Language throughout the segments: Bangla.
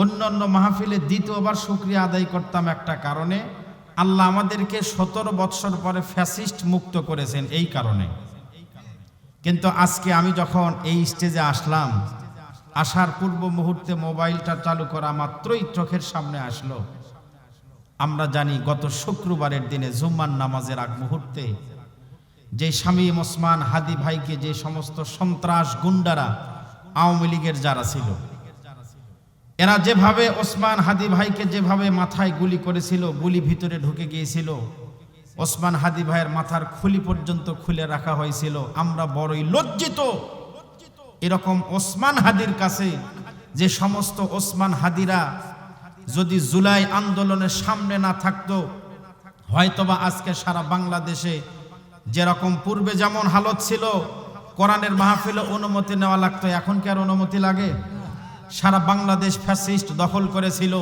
অন্য অন্য মাহফিলে দ্বিতীয়বার শুক্রিয়া আদায় করতাম একটা কারণে, আল্লাহ আমাদেরকে সতেরো বৎসর পরে ফ্যাসিস্ট মুক্ত করেছেন এই কারণে। কিন্তু আজকে আমি যখন এই স্টেজে আসলাম, আসার পূর্ব মুহূর্তে মোবাইলটা চালু করা মাত্রই চোখের সামনে আসলো। আমরা জানি গত শুক্রবারের দিনে জুম্মান নামাজের আগ মুহূর্তে যে স্বামী ওসমান হাদি ভাইকে যে সমস্ত সন্ত্রাস গুন্ডারা আওয়ামী লীগের যারা ছিল এরা যেভাবে ওসমান হাদি ভাইকে যেভাবে মাথায় গুলি করেছিল, গুলি ভিতরে ঢুকে গিয়েছিল, ওসমান হাদি ভাইয়ের মাথার খুলি পর্যন্ত খুলে রাখা হয়েছিল। আমরা বড়ই লজ্জিত। এরকম ওসমান হাদির কাছে যে সমস্ত ওসমান হাদিরা যদি জুলাই আন্দোলনের সামনে না থাকতো, হয়তোবা আজকে সারা বাংলাদেশে যেরকম পূর্বে যেমন হালত ছিল, কোরআনের মাহফিলে অনুমতি নেওয়া লাগতো, এখন কি আর অনুমতি লাগে? সারা বাংলাদেশ ফ্যাসিস্ট দখল করেছিল।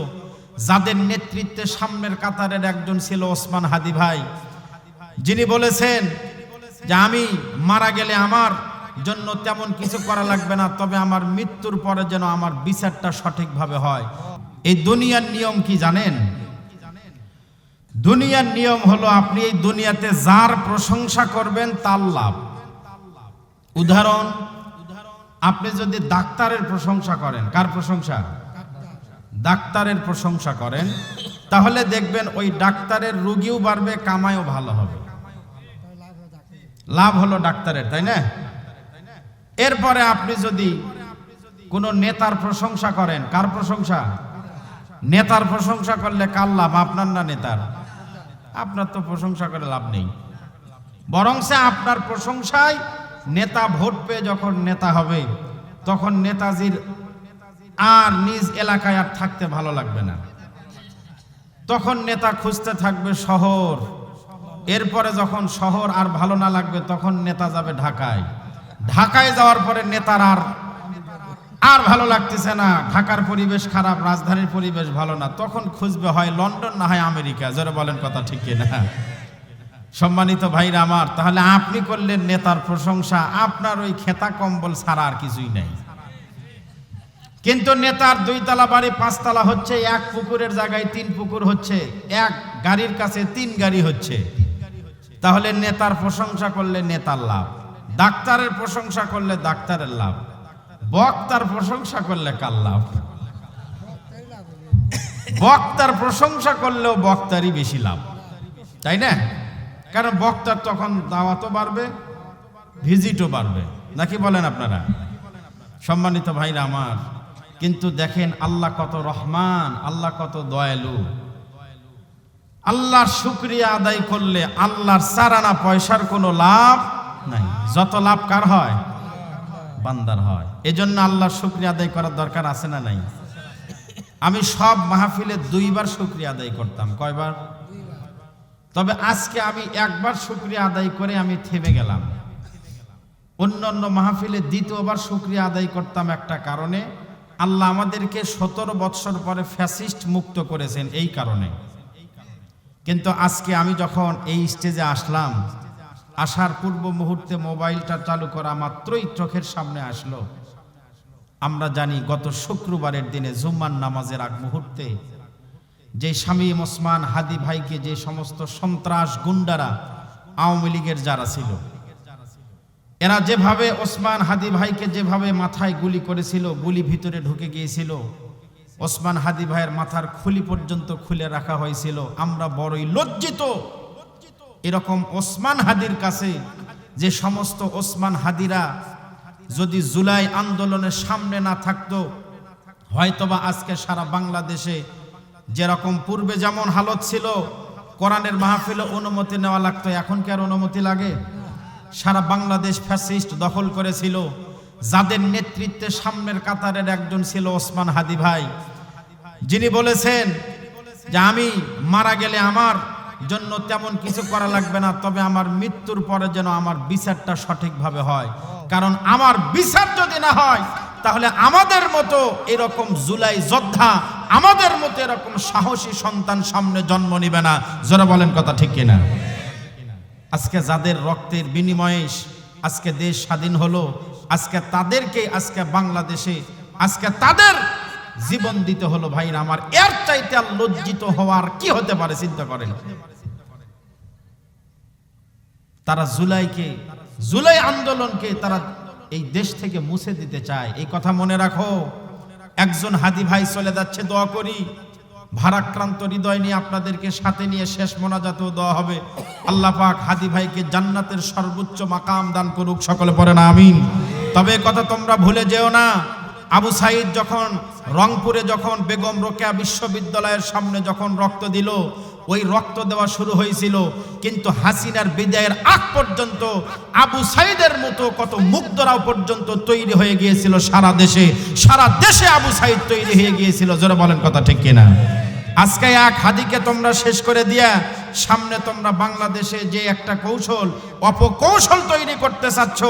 যাদের নেতৃত্বে সামনের কাতারের একজন ছিল ওসমান হাদি ভাই। যিনি বলেছেন যে আমি মারা গেলে আমার জন্য তেমন কিছু করা লাগবে না, তবে আমার মৃত্যুর পরে যেন আমার বিচারটা সঠিকভাবে হয়। এই দুনিয়ার নিয়ম কি জানেন? দুনিয়ার নিয়ম হলো আপনি এই দুনিয়াতে যার প্রশংসা করবেন তার লাভ। উদাহরণ আপনি যদি ডাক্তারের প্রশংসা করেন, কার প্রশংসা? ডাক্তারের প্রশংসা করেন, তাহলে দেখবেন ওই ডাক্তারের রুগীও বাড়বে, কামাইও ভালো হবে। লাভ হলো ডাক্তারের, তাই না? এরপরে আপনি যদি কোনো নেতার প্রশংসা করেন, কার প্রশংসা? নেতার প্রশংসা করলে কার লাভ? আপনার না নেতার? আপনার তো প্রশংসা করে লাভ নেই। বরং সে আপনার প্রশংসায় নেতা ভোট পেয়ে যখন নেতা হবে, তখন নেতাজির আর নিজ এলাকায় আর থাকতে ভালো লাগবে না। তখন নেতা খুঁজতে থাকবে শহর। এরপরে যখন শহর আর ভালো না লাগবে, তখন নেতা যাবে ঢাকায়। ঢাকায় যাওয়ার পরে নেতার আর আর ভালো লাগতেছে না। ঢাকার পরিবেশ খারাপ, রাজধানীর পরিবেশ ভালো না। তখন খুঁজবে হয় লন্ডন না হয় আমেরিকা। যারা বলেন কথা ঠিক না সম্মানিত ভাইরা আমার, তাহলে আপনি করলেন নেতার প্রশংসা, আপনার ওই খেতা কম্বল ছাড়া আর কিছুই নাই। কিন্তু নেতার দুই তালা বাড়ি, পাঁচতলা হচ্ছে, এক পুকুরের জায়গায় তিন পুকুর হচ্ছে, এক গাড়ির কাছে তিন গাড়ি হচ্ছে। তাহলে নেতার প্রশংসা করলে নেতার লাভ, ডাক্তারের প্রশংসা করলে ডাক্তারের লাভ, বক্তার প্রশংসা করলে কার লাভ? বক্তার প্রশংসা করলেও বক্তারই বেশি লাভ, তাই না? কারণ বক্তার তখন দাওয়াতও বাড়বে, ভিজিটও বাড়বে। নাকি বলেন আপনারা? সম্মানিত ভাইরা আমার, কিন্তু দেখেন আল্লাহ কত রহমান, আল্লাহ কত দয়ালু। আল্লাহর শুক্রিয়া আদায় করলে আল্লাহর সারানা পয়সার কোনো লাভ নাই। যত লাভ কার হয়? বান্দার হয়। এজন্য আল্লাহর শুক্রিয়া আদায় করার দরকার আছে না নাই? আমি সব মাহফিলে দুইবার শুক্রিয়া আদায় করতাম। কয়বার? তবে আজকে আমি একবার শুক্রিয়া আদায় করে আমি থেমে গেলাম। অন্য অন্য মাহফিলে দ্বিতীয়বার শুক্রিয়া আদায় করতাম একটা কারণে, আল্লাহ আমাদেরকে সতেরো বৎসর পরে ফ্যাসিস্ট মুক্ত করেছেন এই কারণে। কিন্তু আজকে আমি যখন এই স্টেজে আসলাম, আসার পূর্ব মুহূর্তে মোবাইলটা চালু করা মাত্রই চোখের সামনে আসলো। আমরা জানি গত শুক্রবারের দিনে জুম্মান নামাজের আগ মুহূর্তে যে স্বামী ওসমান হাদি ভাইকে যে সমস্ত সন্ত্রাস গুন্ডারা আওয়ামী লীগের যারা ছিল, এরা যেভাবে ওসমান হাদি ভাইকে যেভাবে মাথায় গুলি করেছিল, গুলি ভিতরে ঢুকে গিয়েছিল, ওসমান হাদি ভাইয়ের মাথার খুলি পর্যন্ত খুলে রাখা হয়েছিল। আমরা বড়ই লজ্জিত। এরকম ওসমান হাদির কাছে যে সমস্ত ওসমান হাদিরা যদি জুলাই আন্দোলনের সামনে না থাকতো, হয়তোবা আজকে সারা বাংলাদেশে যেরকম পূর্বে যেমন হালত ছিল, কোরআনের মাহফিলে অনুমতি নেওয়া লাগতো, এখন কি আর অনুমতি লাগে? সারা বাংলাদেশ ফ্যাসিস্ট দখল করেছিল। যাদের নেতৃত্বে সামনের কাতারের একজন ছিল ওসমান হাদি ভাই। যিনি বলেছেন যে, আমি মারা গেলে আমার জন্য তেমন কিছু করা লাগবে না, তবে আমার মৃত্যুর পরে যেন আমার বিচারটা সঠিকভাবে হয়। কারণ আমার বিচার যদি না হয়, তাহলে আমাদের মতো এরকম জুলাই যোদ্ধা আমাদের মতো এরকম সাহসী সন্তান সামনে জন্ম নিবে না। যারা বলেন কথা ঠিক কিনা? আজকে যাদের রক্তের বিনিময়ে আজকে দেশ স্বাধীন হলো, আজকে তাদেরকে আজকে বাংলাদেশে, আজকে তাদের জীবন দিতে হলো ভাইরা আমার। এর চাইতে আর লজ্জিত হওয়ার কি হতে পারে চিন্তা করেন? তারা জুলাইকে, জুলাই আন্দোলনকে তারা এই দেশ থেকে মুছে দিতে চায়। এই কথা মনে রাখো। একজন হাদি ভাই চলে যাচ্ছে, দোয়া করি। ভারাক্রান্ত হৃদয় নিয়ে আপনাদেরকে সাথে নিয়ে শেষ মোনাজাতও দেওয়া হবে। আল্লাহ পাক হাদি ভাইকে জান্নাতের সর্বোচ্চ মাকাম দান করুক, সকলে পরে না, আমিন। তবে কথা তোমরা ভুলে যেও না। আবু সাইদ যখন রংপুরে যখন বেগম রোকেয়া বিশ্ববিদ্যালয়ের সামনে যখন রক্ত দিল ওই রক্ত দেওয়া শুরু হয়েছিল। কিন্তু হাসিনার বিদায়ের আগ পর্যন্ত আবু সাইদের মতো কত মুগ্ধরাও পর্যন্ত তৈরি হয়ে গিয়েছিল সারা দেশে। সারা দেশে আবু সাইদ তৈরি হয়ে গিয়েছিল। জোরে বলেন কথা ঠিক কিনা? আজকে এক হাদিকে তোমরা শেষ করে দিয়া সামনে তোমরা বাংলাদেশে যে একটা কৌশল, অপকৌশল তৈরি করতে চাচ্ছ,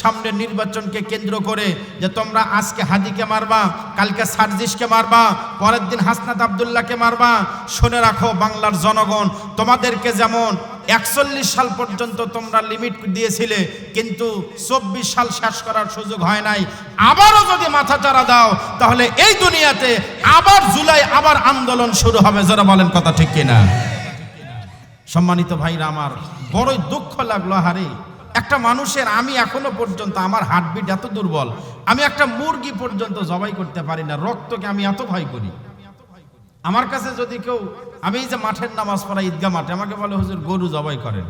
সামনে নির্বাচনকে কেন্দ্র করে যে তোমরা আজকে হাদিকে মারবা, কালকে সার্জিসকে মারবা, পরের দিন হাসনাত আবদুল্লাহকে মারবা, শুনে রাখো বাংলার জনগণ, তোমাদেরকে যেমন একচল্লিশ সাল পর্যন্ত তোমরা লিমিট দিয়েছিলে, কিন্তু চব্বিশ সাল শেষ করার সুযোগ হয় নাই। আবারও যদি মাথা চারা দাও, তাহলে এই দুনিয়াতে আবার জুলাই আবার আন্দোলন শুরু হবে। যারা বলেন কথা ঠিক কিনা? সম্মানিত ভাইরা আমার, বড়ই দুঃখ লাগল হারে একটা মানুষের আমি এখনও পর্যন্ত, আমার হার্টবিট এত দুর্বল, আমি একটা মুরগি পর্যন্ত জবাই করতে পারি না, রক্তকে আমি এত ভয় করি। আমার কাছে যদি কেউ, আমি এই যে মাঠের নামাজ পড়া ঈদগা মাঠে, আমাকে বলে, হুজুর, গরু জবাই করেন।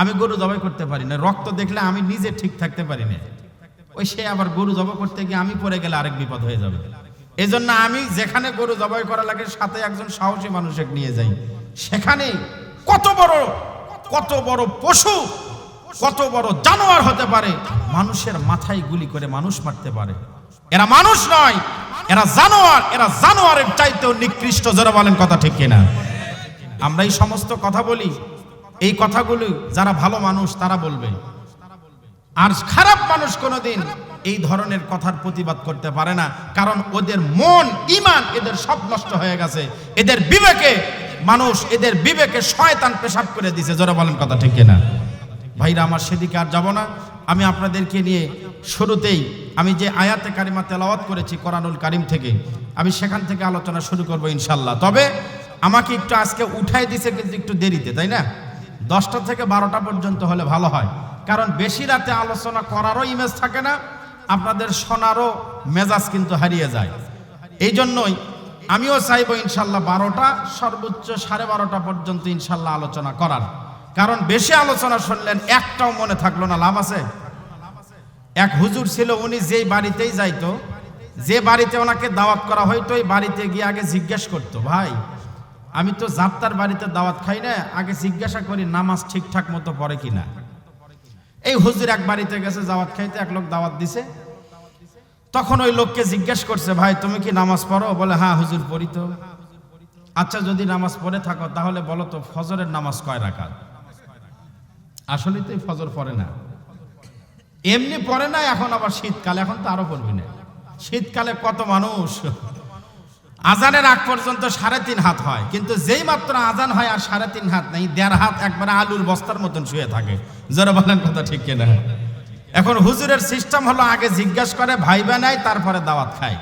আমি গরু জবাই করতে পারি না, রক্ত দেখলে আমি নিজে ঠিক থাকতে পারি না। ওই সে আবার গরু জবাই করতে গিয়ে আমি পড়ে গেলে আরেক বিপদ হয়ে যাবে। এই জন্য আমি যেখানে গরু জবাই করা লাগে, সাথে একজন সাহসী মানুষকে নিয়ে যাই। সেখানে কত বড় কত বড় পশু, কত বড় জানোয়ার হতে পারে। মানুষের মাথায় গুলি করে মানুষ মারতে পারে। এরা মানুষ নয়, এরা জানোয়ার, এরা জানোয়ারের চাইতেও নিকৃষ্ট, যারা বলেন কথা ঠিক কিনা। আমরা এই সমস্ত কথা বলি, এই কথাগুলি যারা ভালো মানুষ, তারা বলবে। আর খারাপ মানুষ কোনোদিন এই ধরনের কথার প্রতিবাদ করতে পারে না, কারণ ওদের মন, ইমান এদের সব নষ্ট হয়ে গেছে। এদের বিবেকে মানুষ এদের বিবেকে শয়তান পেশাব করে দিছে যারা বলেন কথা ঠিক কিনা? ভাইরা, আমার সেদিকে আর যাব না। আমি আপনাদেরকে নিয়ে শুরুতেই আমি যে আয়াতে কারিমা তেলাওয়াত করেছি কোরআনুল কারিম থেকে, আমি সেখান থেকে আলোচনা শুরু করব ইনশাল্লাহ তবে আমাকে একটু আজকে উঠাই দিছে কিন্তু একটু দেরিতে, তাই না? দশটা থেকে বারোটা পর্যন্ত হলে ভালো হয়। কারণ বেশি রাতে আলোচনা করারও ইমেজ থাকে না, আপনাদের শোনারও মেজাজ কিন্তু হারিয়ে যায়। এই জন্যই আমিও চাইব ইনশাল্লাহ বারোটা, সর্বোচ্চ সাড়ে বারোটা পর্যন্ত ইনশাল্লাহ আলোচনা করার। কারণ বেশি আলোচনা শুনলেন, একটাও মনে থাকল না, লাভ আছে? এক হুজুর ছিল, উনি যেই বাড়িতেই যাইতো, যে বাড়িতে ওনাকে দাওয়াত করা হইতো ওই বাড়িতে গিয়ে আগে জিজ্ঞেস করতো, ভাই, আমি তো যাত্রার বাড়িতে দাওয়াত খাই না, আগে জিজ্ঞাসা করি নামাজ ঠিকঠাক মতো পড়ে কিনা? এই হুজুর এক বাড়িতে গেছে, দাওয়াত খাইতে এক লোক দাওয়াত দিছে তখন ওই লোককে জিজ্ঞেস করছে, ভাই, তুমি কি নামাজ পড়ো? বলে হ্যাঁ হুজুর, পড়ি তো। আচ্ছা যদি নামাজ পড়ে থাকো, তাহলে বলো তো, ফজরের নামাজ কয় রাখাত আসলেই তো ফজর পড়ে না। এমনি পড়ে না, এখন আবার শীতকালে, এখন তো আরও পড়বি না। শীতকালে কত মানুষ? আজানের আগ পর্যন্ত সাড়ে তিন হাত হয়, কিন্তু যেই মাত্র আজান হয় আর সাড়ে তিন হাত নেই, দেড় হাত একবারে আলুর বস্তার মতন শুয়ে থাকে। যারা বলেন কথা ঠিক কিনা? এখন হুজুরের সিস্টেম হলো আগে জিজ্ঞাসা করে, ভাই বানাই তারপরে দাওয়াত খায়।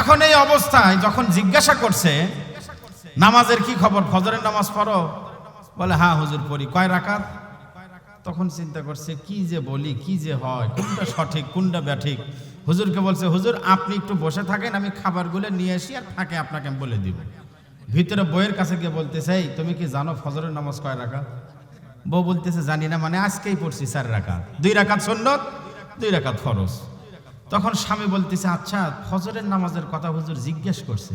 এখন এই অবস্থায় যখন জিজ্ঞাসা করছে, নামাজের কি খবর? ফজরের নামাজ পড়ো? বলে হ্যাঁ হুজুর পড়ি। কয় রাকাত? তখন চিন্তা করছে, কি যে বলি, কি যে হয়, কোনটা সঠিক, কোনটা ব্যাঠিক? হুজুরকে বলছে, হুজুর, আপনি একটু বসে থাকেন, আমি খাবারগুলো নিয়ে আসি আর ফাঁকে আপনাকে বলে দিব। ভিতরে বইয়ের কাছে গিয়ে বলতে চাই তুমি কি জানো ফজরের নামাজ কয় রাখা বউ বলতেছে, জানি না মানে আজকেই পড়ছি চার রাখা দুই রাখাত সন্ন্যত দুই রাখাত ফরজ। তখন স্বামী বলতেছে আচ্ছা ফজরের নামাজের কথা হুজুর জিজ্ঞেস করছে,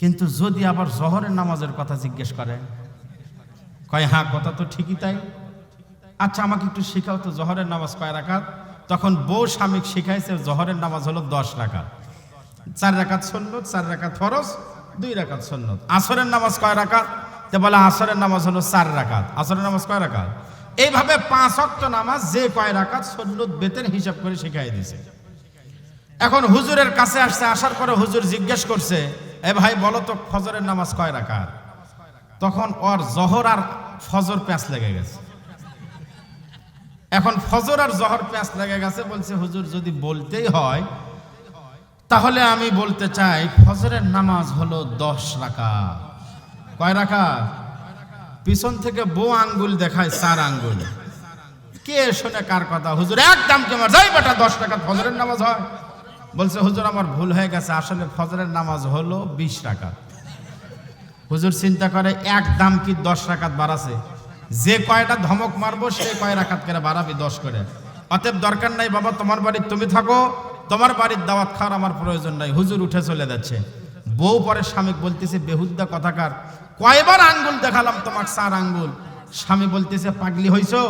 কিন্তু যদি আবার জহরের নামাজের কথা জিজ্ঞেস করে? কয় হ্যাঁ কথা তো ঠিকই তাই। আচ্ছা আমাকে একটু শেখাও তো জহরের নামাজ কয় রাখাত তখন বউ স্বামীকে শিখাইছে, জহরের নামাজ হলো দশ রাখাত চার রাখাত সন্ন্যত চার রাখাত ফরজ, দুই রাখাত সন্ন্যত আসরের নামাজ কয় রাখাত তে বলে আসরের নামাজ হলো চার রাখাত আসরের নামাজ কয় রাখাত এইভাবে পাঁচ অক্ট নামাজ যে কয় রাখাত সন্ন্যত বেতেন হিসাব করে শিখাই দিছে। এখন হুজুরের কাছে আসছে, আসার পরে হুজুর জিজ্ঞেস করছে, এ ভাই, বলো তো ফজরের নামাজ কয় রাখাত তখন ওর জহর আর ফজর প্যাঁচ লেগে গেছে। এখন ফজর আর জহর প্যাঁচ লেগে গেছে বলছে, হুজুর, যদি বলতেই হয়, তাহলে আমি বলতে চাই, ফজরের নামাজ হলো দশ রাকা কয় রাকা পিছন থেকে বউ আঙ্গুল দেখায়, চার আঙ্গুল। কে শোনে কার কথা? হুজুর, একদম কেমন যাই বেটা, দশ টাকা ফজরের নামাজ হয়। বলছে, হুজুর, আমার ভুল হয়ে গেছে, আসলে ফজরের নামাজ হলো বিশ টাকা হুজুর চিন্তা করে এক দাম কি দশ রাকাত বাড়াছে? যে কয়টা ধমক মারবো, সে কয় রাকাত করে বাড়াবি দশ করে। অতএব দরকার নাই, বাবা, তোমার বাড়ির তুমি থাকো, তোমার বাড়ির দাওয়াত খাওয়ার আমার প্রয়োজন নাই। হুজুর উঠে চলে যাচ্ছে। বউ পরে স্বামী বলতেছে বেহুদ্দা কথাকার, কয়বার আঙ্গুল দেখালাম তোমার চার আঙ্গুল? স্বামী বলতেছে, পাগলি হইছো?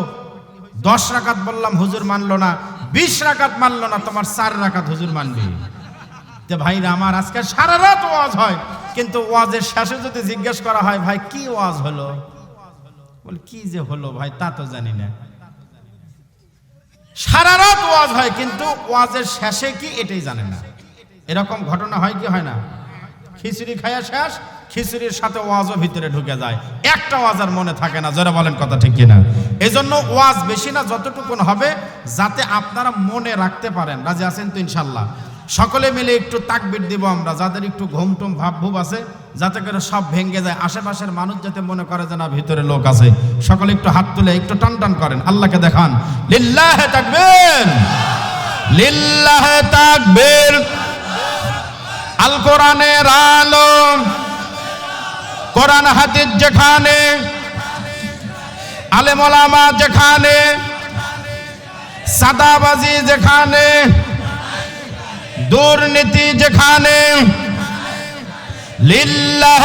দশ রাকাত বললাম, হুজুর মানলো না। বিশ রাকাত মানলো না, তোমার চার রাকাত হুজুর মানবি। যে ভাইরা, আমার আজকে সারা রাত ওয়াজ হয়। কিন্তু ওয়াজের শেষে যদি জিজ্ঞেস করা হয়, ভাই, কি ওয়াজ হলো? বল, কি যে হলো ভাই, তা তো জানি না। সারা রাত ওয়াজ হয়, কিন্তু ওয়াজের শেষে কি এটাই জানে না। এরকম ঘটনা হয় কি, হয় না? খিচুড়ি খায়া শেষ, খিচুড়ির সাথে ওয়াজও ভিতরে ঢুকে যায়। একটা ওয়াজ আর মনে থাকে না যারা বলেন কথা ঠিক কিনা? এই জন্য ওয়াজ বেশি না, যতটুকুন হবে, যাতে আপনারা মনে রাখতে পারেন। রাজি আছেন তো ইনশাল্লাহ? সকলে মিলে একটু তাকবির দিব আমরা, যাদের একটু ঘুম টুম ভাব ভুব আছে, যাতে করে সব ভেঙে যায়। আশেপাশের মানুষ যাতে মনে করে যে না, ভিতরে লোক আছে। সকলে একটু হাত তুলে, একটু টান টান করেন, আল্লাহকে দেখান। লিল্লাহ তাকবীর! লিল্লাহ তাকবীর! আল কোরআনের আলো কোরআন হাদিস যেখানে আলেমলামা যেখানে সাদাবাজি যেখানে দুর্নীতি যেখানে লিল্লাহ